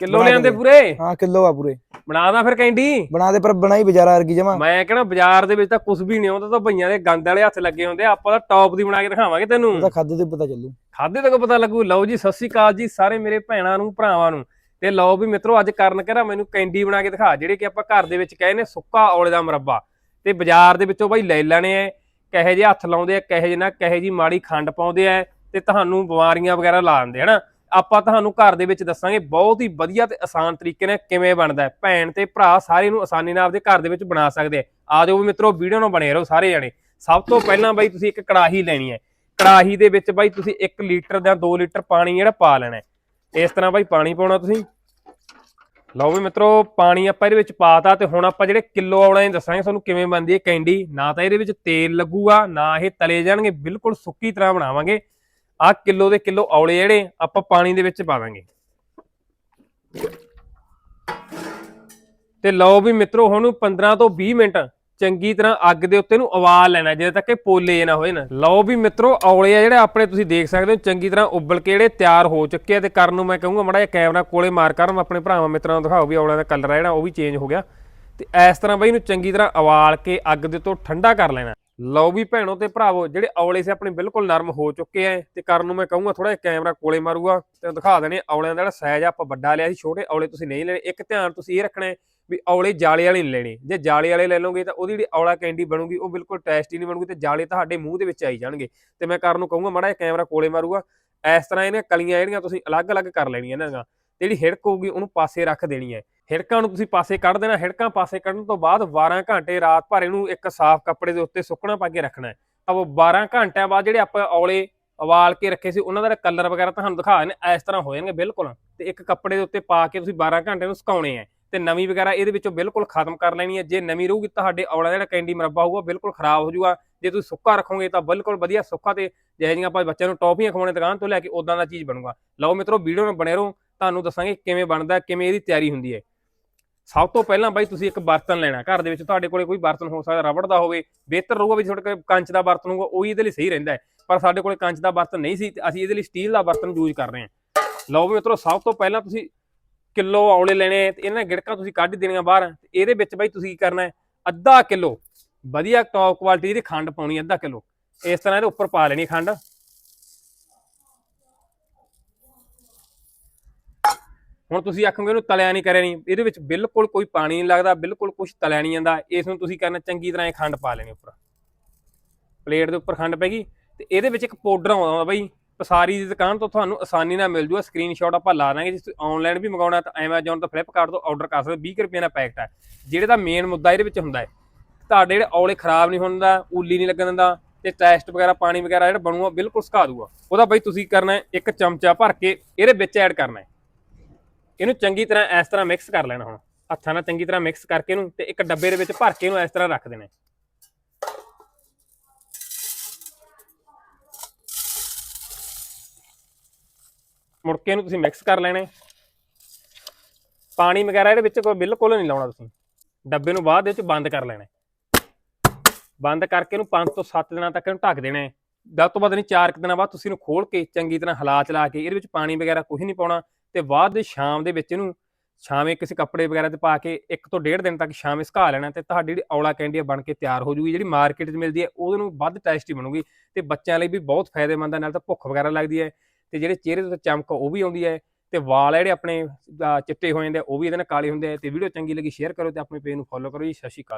Kilo ਬਣਾ ਲਿਆਂਦੇ। ਪੂਰੇ? ਹਾਂ ਕਿਲੋ ਆ ਪੂਰੇ। ਬਣਾਦਾ ਫਿਰ ਕੈਂਡੀ? ਬਣਾ ਦੇ ਪਰ ਬਣਾਈ ਬਾਜ਼ਾਰ ਵਰਗੀ ਜਮਾ। ਮੈਂ ਕਹਿੰਦਾ ਬਾਜ਼ਾਰ ਦੇ ਵਿੱਚ ਤਾਂ ਕੁਝ ਵੀ ਨਹੀਂ ਆਉਂਦਾ ਤਾਂ ਭਈਆਂ ਦੇ ਗੰਦ ਵਾਲੇ ਹੱਥ ਲੱਗੇ ਹੁੰਦੇ ਆਪਾਂ ਤਾਂ ਟੌਪ ਦੀ ਬਣਾ ਕੇ ਦਿਖਾਵਾਂਗੇ ਤੈਨੂੰ। ਉਹਦਾ ਖਾਦੇ ਤੇ ਪਤਾ ਚੱਲੂ। ਖਾਦੇ ਤੱਕ ਪਤਾ ਲੱਗੂ? ਲਓ ਜੀ ਸਤਿ ਸ਼੍ਰੀ ਅਕਾਲ ਜੀ ਸਾਰੇ ਮੇਰੇ ਭੈਣਾਂ ਨੂੰ ਭਰਾਵਾਂ ਨੂੰ। ਤੇ ਲਓ ਵੀ ਮਿੱਤਰੋ ਅੱਜ ਕਰਨ ਕਹਿੰਦਾ ਮੈਨੂੰ ਕੈਂਡੀ ਬਣਾ ਕੇ ਦਿਖਾ ਜਿਹੜੇ ਕਿ ਆਪਾਂ ਘਰ ਦੇ ਵਿੱਚ ਕਹੇ ਨੇ ਸੁੱਕਾ ਔਲੇ ਦਾ ਮੁਰੱਬਾ। ਤੇ ਬਾਜ਼ਾਰ ਦੇ ਵਿੱਚੋਂ ਬਾਈ ਲੈ ਲੈਣੇ ਆ ਕਹੇ ਜੇ ਹੱਥ ਲਾਉਂਦੇ ਆ ਕਹੇ ਜੇ ਨਾ ਕਹੇ ਜੀ ਮਾੜੀ ਖੰਡ ਪਾਉਂਦੇ ਆ ਤੇ ਤੁਹਾਨੂੰ ਬਿਮਾਰੀਆਂ ਵਗੈਰਾ ਲਾ ਦਿੰਦੇ ਹਨਾ? ਆਪਾਂ ਤੁਹਾਨੂੰ ਘਰ ਦੇ ਵਿੱਚ ਦੱਸਾਂਗੇ, ਬਹੁਤ ਹੀ ਵਧੀਆ ਤੇ ਆਸਾਨ ਤਰੀਕੇ ਨਾਲ ਕਿਵੇਂ ਬਣਦਾ ਹੈ। ਭੈਣ ਤੇ ਭਰਾ ਸਾਰੇ ਨੂੰ ਆਸਾਨੀ ਨਾਲ ਆਪਦੇ ਘਰ ਦੇ ਵਿੱਚ ਬਣਾ ਸਕਦੇ ਆ। ਆ ਜਾਓ ਵੀ ਮਿੱਤਰੋ, ਵੀਡੀਓ ਨਾਲ ਬਣੇ ਰਹੋ ਸਾਰੇ ਜਣੇ। ਸਭ ਤੋਂ ਪਹਿਲਾਂ ਬਾਈ ਤੁਸੀਂ ਇੱਕ ਕੜਾਹੀ ਲੈਣੀ ਹੈ। ਕੜਾਹੀ ਦੇ ਵਿੱਚ ਬਾਈ ਤੁਸੀਂ 1 ਲੀਟਰ ਜਾਂ 2 ਲੀਟਰ ਪਾਣੀ ਜਿਹੜਾ ਪਾ ਲੈਣਾ ਇਸ ਤਰ੍ਹਾਂ ਬਾਈ ਪਾਣੀ ਪਾਉਣਾ ਤੁਸੀਂ। ਲਓ ਵੀ ਮਿੱਤਰੋ, ਪਾਣੀ ਆਪਾਂ ਇਹਦੇ ਵਿੱਚ ਪਾਤਾ ਤੇ ਹੁਣ ਆਪਾਂ ਜਿਹੜੇ ਕਿਲੋ ਆਉਣਾ, ਇਹ ਦੱਸਾਂਗੇ ਤੁਹਾਨੂੰ ਕਿਵੇਂ ਬਣਦੀ ਹੈ ਕੈਂਡੀ। ਨਾ ਤਾਂ ਇਹਦੇ ਵਿੱਚ ਤੇਲ ਲੱਗੂਗਾ, ਨਾ ਇਹ ਤਲੇ ਜਾਣਗੇ, ਬਿਲਕੁਲ ਸੁੱਕੀ ਤਰ੍ਹਾਂ ਬਣਾਵਾਂਗੇ। ਆਹ ਕਿਲੋ ਦੇ ਕਿਲੋ ਔਲੇ ਜਿਹੜੇ ਆਪਾਂ ਪਾਣੀ ਦੇ ਵਿੱਚ ਪਾ ਦਾਂਗੇ। ਤੇ ਲਓ ਵੀ ਮਿੱਤਰੋ, ਹੁਣ 15 ਤੋਂ 20 ਮਿੰਟ ਚੰਗੀ ਤਰ੍ਹਾਂ ਅੱਗ ਦੇ ਉੱਤੇ ਨੂੰ ਉਬਾਲ ਲੈਣਾ ਜਦੋਂ ਤੱਕ ਇਹ ਪੋਲੇ ਨਾ ਹੋਏ ਨਾ। ਲਓ ਵੀ ਮਿੱਤਰੋ, ਔਲੇ ਆ ਜਿਹੜੇ ਆਪਣੇ ਤੁਸੀਂ ਦੇਖ ਸਕਦੇ ਹੋ, ਚੰਗੀ ਤਰ੍ਹਾਂ ਉਬਲ ਕੇ ਜਿਹੜੇ ਤਿਆਰ ਹੋ ਚੁੱਕੇ ਆ। ਤੇ ਕਰਨ ਨੂੰ ਮੈਂ ਕਹੂੰਗਾ ਮੜਾ ਜਿਹਾ ਕੈਮਰਾ ਕੋਲੇ ਮਾਰ ਕਰਨ ਆਪਣੇ ਭਰਾਵਾਂ ਮਿੱਤਰਾਂ ਨੂੰ ਦਿਖਾਓ ਵੀ ਔਲਿਆਂ ਦਾ ਕਲਰ ਆ ਜਿਹੜਾ, ਉਹ ਵੀ ਚੇਂਜ ਹੋ ਗਿਆ। ਤੇ ਇਸ ਤਰ੍ਹਾਂ ਬਈ ਇਹਨੂੰ ਚੰਗੀ ਤਰ੍ਹਾਂ ਉਬਾਲ ਕੇ ਅੱਗ ਦੇ ਉੱਤੋਂ ਠੰਡਾ ਕਰ ਲੈਣਾ। ਲਓ ਵੀ ਭੈਣੋ ਤੇ ਭਰਾਵੋ, ਜਿਹੜੇ ਔਲੇ ਸੇ ਆਪਣੇ ਬਿਲਕੁਲ ਨਰਮ ਹੋ ਚੁੱਕੇ ਆ ਤੇ ਕਰਨ ਨੂੰ ਮੈਂ ਕਹੂੰਗਾ ਥੋੜਾ ਜਿਹਾ ਕੈਮਰਾ ਕੋਲੇ ਮਾਰੂਗਾ ਤੇ ਦਿਖਾ ਦੇਣੇ ਔਲਿਆਂ ਦਾ ਜਿਹੜਾ ਸਾਈਜ਼ ਆ, ਆਪਾਂ ਵੱਡਾ ਲਿਆ ਸੀ, ਛੋਟੇ ਔਲੇ ਤੁਸੀਂ ਨਹੀਂ ਲੈਣੇ, ਇੱਕ ਧਿਆਨ ਤੁਸੀਂ ਇਹ ਰੱਖਣਾ ਵੀ ਔਲੇ ਜਾਲੇ ਵਾਲੇ ਨਹੀਂ ਲੈਣੇ, ਜੇ ਜਾਲੇ ਵਾਲੇ ਲੈ ਲਓਗੇ ਤਾਂ ਉਹਦੀ ਜਿਹੜੀ ਔਲਾ ਕੈਂਡੀ ਬਣੂਗੀ, ਉਹ ਬਿਲਕੁਲ ਟੇਸਟੀ ਨਹੀਂ ਬਣੂਗੀ ਤੇ ਜਾਲੇ ਤੁਹਾਡੇ ਮੂੰਹ ਦੇ ਵਿੱਚ ਆਈ ਜਾਣਗੇ, ਤੇ ਮੈਂ ਕਰਨ ਨੂੰ ਕਹੂੰਗਾ ਮਾੜਾ ਜਿਹਾ ਕੈਮਰਾ ਕੋਲੇ ਮਾਰੂਗਾ, ਇਸ ਤਰ੍ਹਾਂ ਇਹਨੇ ਕਲੀਆਂ ਜਿਹੜੀਆਂ ਤੁਸੀਂ ਅਲੱਗ-ਅਲੱਗ ਕਰ ਲੈਣੀਆਂ ਇਹਨਾਂ ਦੀਆਂ, ਤੇ ਜਿਹੜੀ ਹਿੜਕ ਹੋਊਗੀ ਉਹਨੂੰ ਪਾਸੇ ਰੱਖ ਦੇਣੀ ਹੈ ਹਿੜਕਾਂ ਨੂੰ ਤੁਸੀਂ ਪਾਸੇ ਕੱਢ ਦੇਣਾ, ਹਿੜਕਾਂ ਪਾਸੇ ਕੱਢਣ ਤੋਂ ਬਾਅਦ 12 ਘੰਟੇ ਰਾਤ ਭਰ ਇਹਨੂੰ ਇੱਕ ਸਾਫ਼ ਕੱਪੜੇ ਦੇ ਉੱਤੇ ਸੁੱਕਣਾ ਪਾ ਕੇ ਰੱਖਣਾ ਹੈ। ਤਾਂ ਉਹ 12 ਘੰਟਿਆਂ ਬਾਅਦ ਜਿਹੜੇ ਆਪਾਂ ਔਲੇ ਉਬਾਲ ਕੇ ਰੱਖੇ ਸੀ, ਉਹਨਾਂ ਦਾ ਕਲਰ ਵਗੈਰਾ ਤੁਹਾਨੂੰ ਦਿਖਾ ਨੇ, ਇਸ ਤਰ੍ਹਾਂ ਹੋ ਜਾਣਗੇ ਬਿਲਕੁਲ। ਤੇ ਇੱਕ ਕੱਪੜੇ ਦੇ ਉੱਤੇ ਪਾ ਕੇ ਤੁਸੀਂ 12 ਘੰਟੇ ਨੂੰ ਸੁਕਾਉਣੇ ਆ ਤੇ ਨਵੀਂ ਵਗੈਰਾ ਇਹਦੇ ਵਿੱਚੋਂ ਬਿਲਕੁਲ ਖਤਮ ਕਰ ਲੈਣੀ ਹੈ। ਜੇ ਨਵੀਂ ਰਹੂਗੀ ਤੁਹਾਡੇ ਔਲਾ ਦਾ ਜਿਹੜਾ ਕੈਂਡੀ ਮੁਰੱਬਾ ਹੋਊਗਾ ਬਿਲਕੁਲ ਖਰਾਬ ਹੋ ਜਾਊਗਾ। ਜੇ ਤੁਸੀਂ ਸੁੱਕਾ ਰੱਖੋਗੇ ਤਾਂ ਬਿਲਕੁਲ ਵਧੀਆ ਸੁੱਕਾ ਤੇ ਜਿਹੇ ਜਿਹੀਆਂ ਆਪਾਂ ਬੱਚਿਆਂ ਨੂੰ ਟੌਫੀਆਂ ਖਵਾਉਣੇ ਦੁਕਾਨ ਤੋਂ ਲੈ ਕੇ ਉਦਾਂ ਦਾ ਚੀਜ਼ ਬਣੂਗਾ। ਲਓ ਮਿੱਤਰੋ, ਵੀਡੀਓ ਨੂੰ ਬਣੇ ਰਹੋ। ਤੁਹਾਨੂੰ ਦੱਸਾਂਗੇ ਕਿਵੇਂ ਬਣਦਾ, ਕਿਵੇਂ ਇਹਦੀ ਤਿਆਰੀ ਹੁੰਦੀ ਹੈ। ਸਭ ਤੋਂ ਪਹਿਲਾਂ ਬਾਈ ਤੁਸੀਂ ਇੱਕ ਬਰਤਨ ਲੈਣਾ, ਘਰ ਦੇ ਵਿੱਚ ਤੁਹਾਡੇ ਕੋਲੇ ਕੋਈ ਬਰਤਨ ਹੋ ਸਕਦਾ ਰਬੜ ਦਾ ਹੋਵੇ, ਬਿਹਤਰ ਰਹੂਗਾ ਵੀ ਤੁਹਾਡੇ ਕੋਲ ਕੰਚ ਦਾ ਬਰਤਨ ਹੋਊਗਾ, ਉਹੀ ਇਹਦੇ ਲਈ ਸਹੀ ਰਹਿੰਦਾ ਹੈ। ਪਰ ਸਾਡੇ ਕੋਲੇ ਕੰਚ ਦਾ ਬਰਤਨ ਨਹੀਂ ਸੀ, ਤੇ ਅਸੀਂ ਇਹਦੇ ਲਈ ਸਟੀਲ ਦਾ ਬਰਤਨ ਯੂਜ਼ ਕਰ ਰਹੇ ਹਾਂ। ਲਓ ਵੀ ਮਿੱਤਰੋ, ਸਭ ਤੋਂ ਪਹਿਲਾਂ ਤੁਸੀਂ ਕਿਲੋ ਔਲੇ ਲੈਣੇ, ਤੇ ਇਹਨਾਂ ਗਿੜਕਾਂ ਤੁਸੀਂ ਕੱਢ ਦੇਣੀਆਂ ਬਾਹਰ ਇਹਦੇ ਵਿੱਚ ਬਾਈ ਤੁਸੀਂ ਕੀ ਕਰਨਾ ਹੈ? ਅੱਧਾ ਕਿਲੋ ਵਧੀਆ ਟੌਪ ਕੁਆਲਿਟੀ ਦੀ ਖੰਡ ਪਾਉਣੀ, ਅੱਧਾ ਕਿਲੋ। ਇਸ ਤਰ੍ਹਾਂ ਇਹਦੇ ਉੱਪਰ ਪਾ ਲੈਣੀ ਖੰਡ। ਹੁਣ ਤੁਸੀਂ ਆਖੋਗੇ ਇਹਨੂੰ ਤਲਿਆ ਨਹੀਂ ਕਰਿਆ ਨਹੀਂ, ਇਹਦੇ ਵਿੱਚ ਬਿਲਕੁਲ ਕੋਈ ਪਾਣੀ ਨਹੀਂ ਲੱਗਦਾ, ਬਿਲਕੁਲ ਕੁਝ ਤਲਿਆ ਨਹੀਂ ਜਾਂਦਾ, ਇਸ ਨੂੰ ਤੁਸੀਂ ਕਰਨਾ ਚੰਗੀ ਤਰ੍ਹਾਂ ਇਹ ਖੰਡ ਪਾ ਲੈਣੀ ਉੱਪਰ। ਪਲੇਟ ਦੇ ਉੱਪਰ ਖੰਡ ਪੈ ਗਈ ਤੇ ਇਹਦੇ ਵਿੱਚ ਇੱਕ ਪਾਊਡਰ ਆਉਂਦਾ ਬਾਈ, ਪਸਾਰੀ ਦੀ ਦੁਕਾਨ ਤੋਂ ਤੁਹਾਨੂੰ ਆਸਾਨੀ ਨਾਲ ਮਿਲ ਜੂਗਾ ਸਕਰੀਨਸ਼ਾਟ ਆਪਾਂ ਲਾ ਦਾਂਗੇ, ਜੇ ਤੁਸੀਂ ਆਨਲਾਈਨ ਵੀ ਮੰਗਾਉਣਾ ਤਾਂ Amazon ਤੋਂ Flipkart ਤੋਂ ਆਰਡਰ ਕਰ ਸਕਦੇ 20 ਰੁਪਏ ਦਾ ਪੈਕਟ ਹੈ ਜਿਹੜੇ ਦਾ ਮੇਨ ਮੁੱਦਾ ਇਹਦੇ ਵਿੱਚ ਹੁੰਦਾ ਹੈ, ਤੁਹਾਡੇ ਜਿਹੜੇ ਔਲੇ ਖਰਾਬ ਨਹੀਂ ਹੁੰਦਾ ਉੱਲੀ ਨਹੀਂ ਲੱਗਣ ਦਿੰਦਾ, ਤੇ ਟੈਸਟ ਵਗੈਰਾ, ਪਾਣੀ ਵਗੈਰਾ ਜਿਹੜਾ ਬਣੂਗਾ ਬਿਲਕੁਲ ਸੁਕਾ ਦੂਗਾ। ਉਹਦਾ ਬਾਈ ਤੁਸੀਂ ਕਰਨਾ ਇੱਕ ਚਮਚਾ ਭਰ ਕੇ, ਇਹਦੇ ਵਿੱਚ ਐਡ ਕਰਨਾ ਹੈ। ਇਹਨੂੰ ਚੰਗੀ ਤਰ੍ਹਾਂ ਇਸ ਤਰ੍ਹਾਂ ਮਿਕਸ ਕਰ ਲੈਣਾ ਹੁਣ। ਹੱਥਾਂ ਨਾਲ ਚੰਗੀ ਤਰ੍ਹਾਂ ਮਿਕਸ ਕਰਕੇ ਇਹਨੂੰ ਤੇ ਇੱਕ ਡੱਬੇ ਦੇ ਵਿੱਚ ਭਰ ਕੇ ਇਹਨੂੰ ਇਸ ਤਰ੍ਹਾਂ ਰੱਖ ਦੇਣਾ। ਹੈ। ਮੁੜ ਕੇ ਇਹਨੂੰ ਤੁਸੀਂ ਮਿਕਸ ਕਰ ਲੈਣਾ। ਪਾਣੀ ਵਗੈਰਾ ਇਹਦੇ ਵਿੱਚ ਕੋਈ ਬਿਲਕੁਲ ਨਹੀਂ ਲਾਉਣਾ ਤੁਸੀਂ। ਡੱਬੇ ਨੂੰ ਬਾਅਦ ਦੇ ਵਿੱਚ ਬੰਦ ਕਰ ਲੈਣਾ। ਬੰਦ ਕਰਕੇ ਇਹਨੂੰ 5 ਤੋਂ 7 ਦਿਨਾਂ ਤੱਕ ਇਹਨੂੰ ਢੱਕ ਦੇਣਾ। ਹੈ ਵੱਧ ਤੋਂ ਬਾਅਦ ਨਹੀਂ 4 ਦਿਨਾਂ ਬਾਅਦ ਤੁਸੀਂ ਇਹਨੂੰ ਖੋਲ ਕੇ ਚੰਗੀ ਤਰ੍ਹਾਂ ਹਿਲਾ ਚਲਾ ਕੇ ਇਹਦੇ ਵਿੱਚ ਪਾਣੀ ਵਗੈਰਾ ਕੁਝ ਨਹੀਂ ਪਾਉਣਾ। ਤੇ ਬਾਅਦ ਦੇ ਸ਼ਾਮ ਦੇ ਵਿੱਚ ਇਹਨੂੰ ਛਾਵੇਂ ਕਿਸੇ ਕੱਪੜੇ ਵਗੈਰਾ ਤੇ ਪਾ ਕੇ ਇੱਕ ਤੋਂ ਡੇਢ ਦਿਨ ਤੱਕ ਛਾਵੇਂ ਸੁਕਾ ਲੈਣਾ ਤੇ ਤੁਹਾਡੀ ਜਿਹੜੀ ਔਲਾ ਕੈਂਡੀ ਆ ਬਣ ਕੇ ਤਿਆਰ ਹੋ ਜੂਗੀ ਜਿਹੜੀ ਮਾਰਕੀਟ 'ਚ ਮਿਲਦੀ ਹੈ ਉਹਦੇ ਨੂੰ ਵੱਧ ਟੇਸਟੀ ਬਣੂਗੀ ਤੇ ਬੱਚਿਆਂ ਲਈ ਵੀ ਬਹੁਤ ਫਾਇਦੇਮੰਦ ਹੈ ਨਾਲ ਤਾਂ ਭੁੱਖ ਵਗੈਰਾ ਲੱਗਦੀ ਹੈ ਤੇ ਜਿਹੜੇ ਚਿਹਰੇ ਤੇ ਚਮਕ ਉਹ ਵੀ ਆਉਂਦੀ ਹੈ ਤੇ ਵਾਲ ਜਿਹੜੇ ਆਪਣੇ ਚਿੱਟੇ ਹੋ ਜਾਂਦੇ ਆ, ਉਹ ਵੀ ਇਹਦੇ ਨਾਲ ਕਾਲੇ ਹੁੰਦੇ ਆ ਤੇ ਵੀਡੀਓ ਚੰਗੀ ਲੱਗੀ ਸ਼ੇਅਰ ਕਰੋ ਤੇ ਆਪਣੇ ਪੇਜ ਨੂੰ ਫੋਲੋ ਕਰੋ ਜੀ ਸਤਿ ਸ਼੍ਰੀ ਅਕਾਲ।